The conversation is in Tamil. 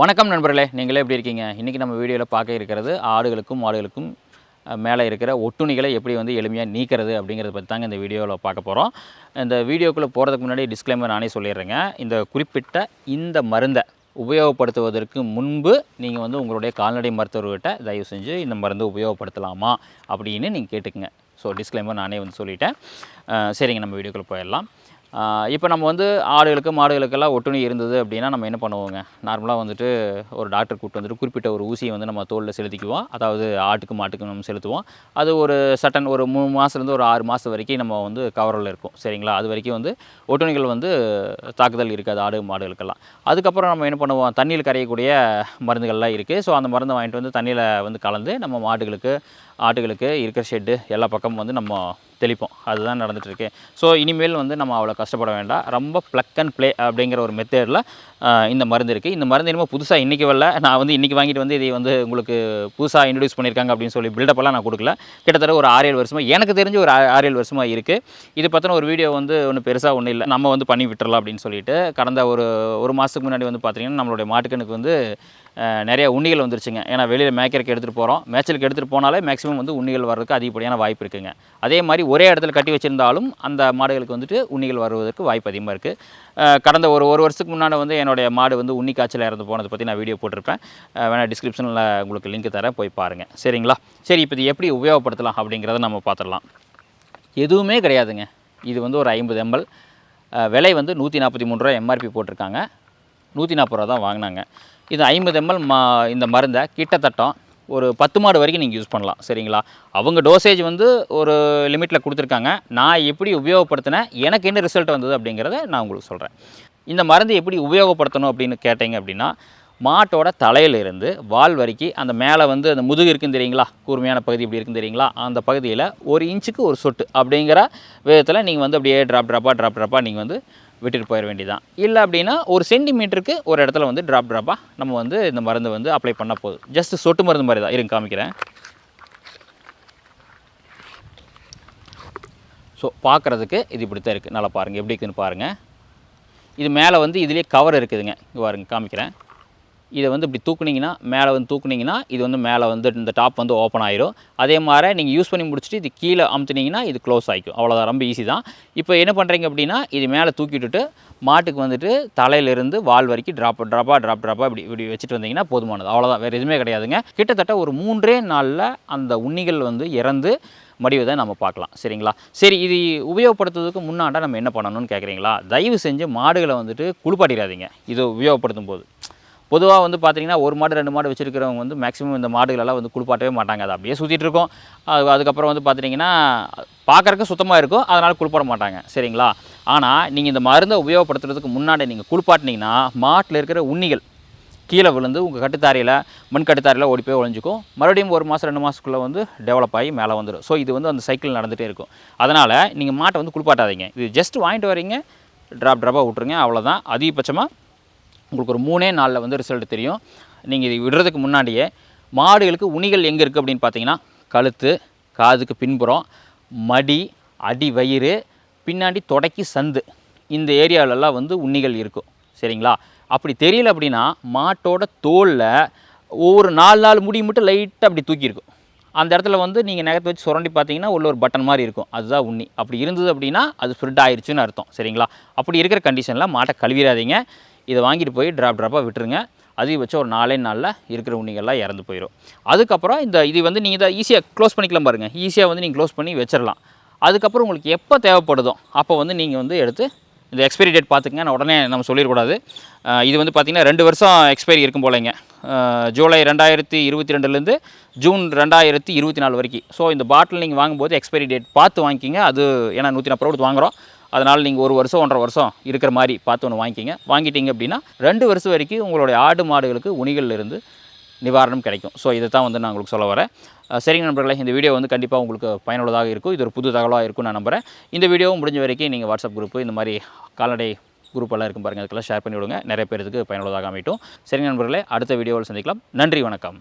வணக்கம் நண்பர்களே நீங்களே எப்படி இருக்கீங்க? இன்றைக்கி நம்ம வீடியோவில் பார்க்க இருக்கிறது ஆடுகளுக்கும் மாடுகளுக்கும் மேலே இருக்கிற ஒட்டுணிகளை எப்படி வந்து எளிமையாக நீக்கிறது அப்படிங்கிறத பற்றி தாங்க இந்த வீடியோவில் பார்க்க போகிறோம் இந்த வீடியோக்குள்ளே போகிறதுக்கு முன்னாடி டிஸ்க்ளைமர் நானே சொல்லிடுறேங்க. இந்த குறிப்பிட்ட இந்த மருந்தை உபயோகப்படுத்துவதற்கு முன்பு நீங்கள் வந்து உங்களுடைய கால்நடை மருத்துவர்கிட்ட தயவு செஞ்சு இந்த மருந்து உபயோகப்படுத்தலாமா அப்படின்னு நீங்கள் கேட்டுக்குங்க. ஸோ டிஸ்க்ளைமர் நானே வந்து சொல்லிட்டேன். சரிங்க நம்ம வீடியோக்குள்ளே போயிடலாம். இப்போ நம்ம வந்து ஆடுகளுக்கு மாடுகளுக்கெல்லாம் ஒட்டுணி இருந்தது அப்படின்னா நம்ம என்ன பண்ணுவோங்க? நார்மலாக வந்துட்டு ஒரு டாக்டர் கூப்பிட்டு வந்துட்டு குறிப்பிட்ட ஒரு ஊசியை வந்து நம்ம தோலில் செலுத்திக்குவோம். அதாவது ஆட்டுக்கு மாட்டுக்கு நம்ம செலுத்துவோம். அது ஒரு சட்டன் ஒரு மூணு மாதத்துலேருந்து ஒரு ஆறு மாதம் வரைக்கும் நம்ம வந்து கவரில் இருக்கும். சரிங்களா? அது வரைக்கும் வந்து ஒட்டுணிகள் வந்து தாக்குதல் இருக்காது ஆடு மாடுகளுக்கெல்லாம். அதுக்கப்புறம் நம்ம என்ன பண்ணுவோம்? தண்ணியில் கரையக்கூடிய மருந்துகள்லாம் இருக்குது ஸோ அந்த மருந்தை வாங்கிட்டு வந்து தண்ணியில் வந்து கலந்து நம்ம மாடுகளுக்கு ஆட்டுகளுக்கு இருக்கிற ஷெட்டு எல்லா பக்கமும் வந்து நம்ம தெளிப்போம். அதுதான் நடந்துகிட்ருக்கு ஸோ இனிமேல் வந்து நம்ம அவ்வளோ கஷ்டப்பட வேண்டாம். ரொம்ப ப்ளக் அண்ட் ப்ளே அப்படிங்கிற ஒரு மெத்தேடில் இந்த மருந்து இருக்குது இந்த மருந்து என்னமோ புதுசாக இன்றைக்கி வரல. நான் வந்து இன்றைக்கி வாங்கிட்டு வந்து இதை வந்து உங்களுக்கு புதுசாக இன்ட்ரடியூஸ் பண்ணியிருக்காங்க அப்படின்னு சொல்லி பில்டப்பெல்லாம் நான் கொடுக்கல. கிட்டத்தட்ட ஒரு ஆறு ஏழு வருஷமாக எனக்கு தெரிஞ்சு ஒரு ஆறு ஏழு வருஷமாக இருக்குது இது பற்றின ஒரு வீடியோ வந்து ஒன்றும் பெருசாக ஒன்றும் இல்லை. நம்ம வந்து பண்ணி விட்டுறலாம் அப்படின்னு சொல்லிட்டு கடந்த ஒரு ஒரு மாதத்துக்கு முன்னாடி வந்து பார்த்திங்கன்னா நம்மளுடைய மாட்டுக்கனுக்கு வந்து நிறைய உண்ணிகள் வந்துருச்சுங்க. ஏன்னா வெளியில் மேய்க்கறக்கு எடுத்துகிட்டு போகிறோம் மேய்ச்சலுக்கு எடுத்துகிட்டு போனாலே மேக்ஸிமம் வந்து உண்ணிகள் வர்றதுக்கு அதிகப்படியான வாய்ப்பு இருக்குங்க. அதே மாதிரி ஒரே இடத்துல கட்டி வச்சிருந்தாலும் அந்த மாடுகளுக்கு வந்துட்டு உண்ணிகள் வருவதற்கு வாய்ப்பு அதிகமாக இருக்குது கடந்த ஒரு ஒரு வருஷத்துக்கு முன்னாடி வந்து என்னுடைய மாடு வந்து உண்ணி காய்ச்சல் இறந்து போனதை பற்றி நான் வீடியோ போட்டிருப்பேன். வேணால் டிஸ்கிரிப்ஷனில் உங்களுக்கு லிங்க் தரேன். போய் பாருங்கள் சரிங்களா? சரி இப்போ இது எப்படி உபயோகப்படுத்தலாம் அப்படிங்கிறத நம்ம பார்த்துடலாம். எதுவுமே கிடையாதுங்க. இது வந்து ஒரு ஐம்பது எம்எல். விலை வந்து நூற்றி நாற்பத்தி மூணு ரூபா எம்ஆர்பி போட்டிருக்காங்க. நூற்றி நாற்பது ரூபா தான் வாங்கினாங்க. இது ஐம்பது எம்எல் மா இந்த மருந்தை கிட்டத்தட்ட ஒரு பத்து மாடு வரைக்கும் நீங்கள் யூஸ் பண்ணலாம் சரிங்களா? அவங்க டோசேஜ் வந்து ஒரு லிமிட்டில் கொடுத்துருக்காங்க. நான் எப்படி உபயோகப்படுத்தினேன் எனக்கு என்ன ரிசல்ட் வந்தது அப்படிங்கிறத நான் உங்களுக்கு சொல்கிறேன் இந்த மருந்து எப்படி உபயோகப்படுத்தணும் அப்படின்னு கேட்டீங்க அப்படின்னா மாட்டோட தலையிலிருந்து வால் வரைக்கும் அந்த மேலே வந்து அந்த முதுகு இருக்குன்னு தெரியுங்களா? கூர்மையான பகுதி இப்படி இருக்குன்னு தெரியுங்களா? அந்த பகுதியில் ஒரு இன்ச்சுக்கு ஒரு சொட்டு அப்படிங்கிற விதத்தில் நீங்கள் வந்து அப்படியே ட்ராப் ட்ராப்பாக ட்ராப் ட்ராப்பாக நீங்கள் வந்து விட்டுட்டு போயிட வேண்டியதான் இல்லை அப்படின்னா ஒரு சென்டிமீட்டருக்கு ஒரு இடத்துல வந்து ட்ராப் ட்ராப்பாக நம்ம வந்து இந்த மருந்து வந்து அப்ளை பண்ண போதும். ஜஸ்ட் சொட்டு மருந்து மாதிரி தான். இருங்க காமிக்கிறேன். ஸோ பார்க்குறதுக்கு இது இப்படி தான் இருக்குது நல்லா பாருங்கள் எப்படி இருக்குன்னு பாருங்கள் இது மேலே வந்து இதுலேயே கவர் இருக்குதுங்க. பாருங்கள் காமிக்கிறேன். இதை வந்து இப்படி தூக்குனீங்கன்னா மேலே வந்து தூக்குனீங்கன்னா இது வந்து மேலே வந்து இந்த டாப் வந்து ஓப்பன் ஆயிரும். அதே மாதிரி நீங்கள் யூஸ் பண்ணி முடிச்சுட்டு இது கீழே அமுத்துனீங்கன்னா இது க்ளோஸ் ஆகிக்கும் அவ்வளோதான் ரொம்ப ஈஸி தான். இப்போ என்ன பண்ணுறீங்க அப்படின்னா இது மேலே தூக்கி விட்டுட்டு மாட்டுக்கு வந்துட்டு தலையிலிருந்து வால் வரைக்கும் ட்ராப் ட்ராப்பாக ட்ராப் ட்ராப்பாக இப்படி இப்படி வச்சுட்டு வந்தீங்கன்னா போதுமானது. அவ்வளோதான் வேறு எதுவுமே கிடையாதுங்க. கிட்டத்தட்ட ஒரு மூன்றே நாளில் அந்த உண்ணிகள் வந்து இறந்து மடிவதை நம்ம பார்க்கலாம். சரிங்களா? சரி இது உபயோகப்படுத்துறதுக்கு முன்னாண்டா நம்ம என்ன பண்ணணும்னு கேட்குறீங்களா தயவு செஞ்சு மாடுகளை வந்துட்டு குளிப்பாட்டிடாதீங்க. இது உபயோகப்படுத்தும் போது பொதுவாக வந்து பார்த்தீங்கன்னா ஒரு மாடு ரெண்டு மாடு வச்சுருக்கிறவங்க வந்து மேக்ஸிமம் இந்த மாடுகளெல்லாம் வந்து குளிப்பாட்டவே மாட்டாங்க. அது அப்படியே சுற்றிட்டு இருக்கும். அது அதுக்கப்புறம் வந்து பார்த்தீங்கன்னா பார்க்குறக்கு சுத்தமாக இருக்கும். அதனால் குளிப்பாட மாட்டாங்க. சரிங்களா? ஆனால் நீங்கள் இந்த மருந்தை உபயோகப்படுத்துறதுக்கு முன்னாடி நீங்கள் குளிப்பாட்டினீங்கன்னா மாட்டில் இருக்கிற உண்ணிகள் கீழே விழுந்து உங்கள் கட்டுத்தாரையில் மண் கட்டுத்தாரியில் ஓடி போய் ஒழிஞ்சிக்கும் மறுபடியும் ஒரு மாதம் ரெண்டு மாதத்துக்குள்ளே வந்து டெவலப் ஆகி மேலே வந்துடும் ஸோ இது வந்து அந்த சைக்கிள் நடந்துகிட்டே இருக்கும். அதனால் நீங்கள் மாட்டை வந்து குளிப்பாட்டாதீங்க. இது ஜஸ்ட் வாங்கிட்டு வரீங்க. ட்ராப் ட்ராப்பாக விட்ருங்க அவ்வளோதான் அதிகபட்சமாக உங்களுக்கு ஒரு மூணே நாளில் வந்து ரிசல்ட் தெரியும். நீங்கள் இது விடுறதுக்கு முன்னாடியே மாடுகளுக்கு உணிகள் எங்கே இருக்குது அப்படின்னு பார்த்தீங்கன்னா கழுத்து காதுக்கு பின்புறம் மடி அடி வயிறு பின்னாடி தொடக்கி சந்து. இந்த ஏரியாவிலலாம் வந்து உண்ணிகள் இருக்கும் சரிங்களா? அப்படி தெரியல அப்படின்னா மாட்டோட தோலில் ஒவ்வொரு நாலு நாலு முடி மட்டும் லைட்டாக அப்படி தூக்கியிருக்கும் அந்த இடத்துல வந்து நீங்கள் நகத்தை வச்சு சுரண்டி பார்த்தீங்கன்னா உள்ள ஒரு பட்டன் மாதிரி இருக்கும். அதுதான் உண்ணி. அப்படி இருந்தது அப்படின்னா அது ஸ்ப்ரெட் ஆயிடுச்சுன்னு அர்த்தம். சரிங்களா? அப்படி இருக்கிற கண்டிஷனில் மாட்டை கழுவிடாதீங்க. இதை வாங்கிட்டு போய் ட்ராப் ட்ராப்பாக விட்டுருங்க. அதிகபட்சம் ஒரு நாலே நாளில் இருக்கிற உண்ணிகள்லாம் இறந்து போயிடும் அதுக்கப்புறம் இந்த இது வந்து நீங்கள் இதை ஈஸியாக க்ளோஸ் பண்ணிக்கலாம் பாருங்கள் ஈஸியாக வந்து நீங்கள் க்ளோஸ் பண்ணி வச்சிடலாம் அதுக்கப்புறம் உங்களுக்கு எப்போ தேவைப்படுதோ அப்போ வந்து நீங்கள் வந்து எடுத்து இந்த எக்ஸ்பைரி டேட் பார்த்துக்கங்க. நான் உடனே நம்ம சொல்லிடக்கூடாது. இது வந்து பார்த்திங்கன்னா ரெண்டு வருஷம் எக்ஸ்பைரி இருக்கும் போலங்க. ஜூலை ரெண்டாயிரத்தி இருபத்தி ரெண்டுலேருந்து ஜூன் ரெண்டாயிரத்தி இருபத்தி நாலு வரைக்கும். ஸோ இந்த பாட்டில் நீங்கள் வாங்கும்போது எக்ஸ்பைரி டேட் பார்த்து வாங்கிக்கிங்க. அது ஏன்னா நூற்றி நாற்பது ரூபா கொடுத்து வாங்குறோம். அதனால் நீங்கள் ஒரு வருஷம் ஒன்றரை வருஷம் இருக்கிற மாதிரி பார்த்து ஒன்று வாங்கிக்கிங்க. வாங்கிட்டீங்க அப்படின்னா ரெண்டு வருஷம் வரைக்கும் உங்களுடைய ஆடு மாடுகளுக்கு உணிகள்லேருந்து நிவாரணம் கிடைக்கும். ஸோ இதை தான் வந்து நான் உங்களுக்கு சொல்ல வரேன். சரிங்க நண்பர்களே இந்த வீடியோ வந்து கண்டிப்பாக உங்களுக்கு பயனுள்ளதாக இருக்கும். இது ஒரு புது தகவலாக இருக்கும் நான் நம்புகிறேன் இந்த வீடியோவும் முடிஞ்ச வரைக்கும் நீங்கள் வாட்ஸ்அப் குரூப்பு இந்த மாதிரி கால்நடை குரூப்பெல்லாம் இருக்கும் பாருங்கள் அதுக்கெல்லாம் ஷேர் பண்ணி விடுங்க நிறைய பேருக்கு பயனுள்ளதாக அமைட்டும் சரிங்க நண்பர்களே அடுத்த வீடியோவில் சந்திக்கலாம். நன்றி வணக்கம்.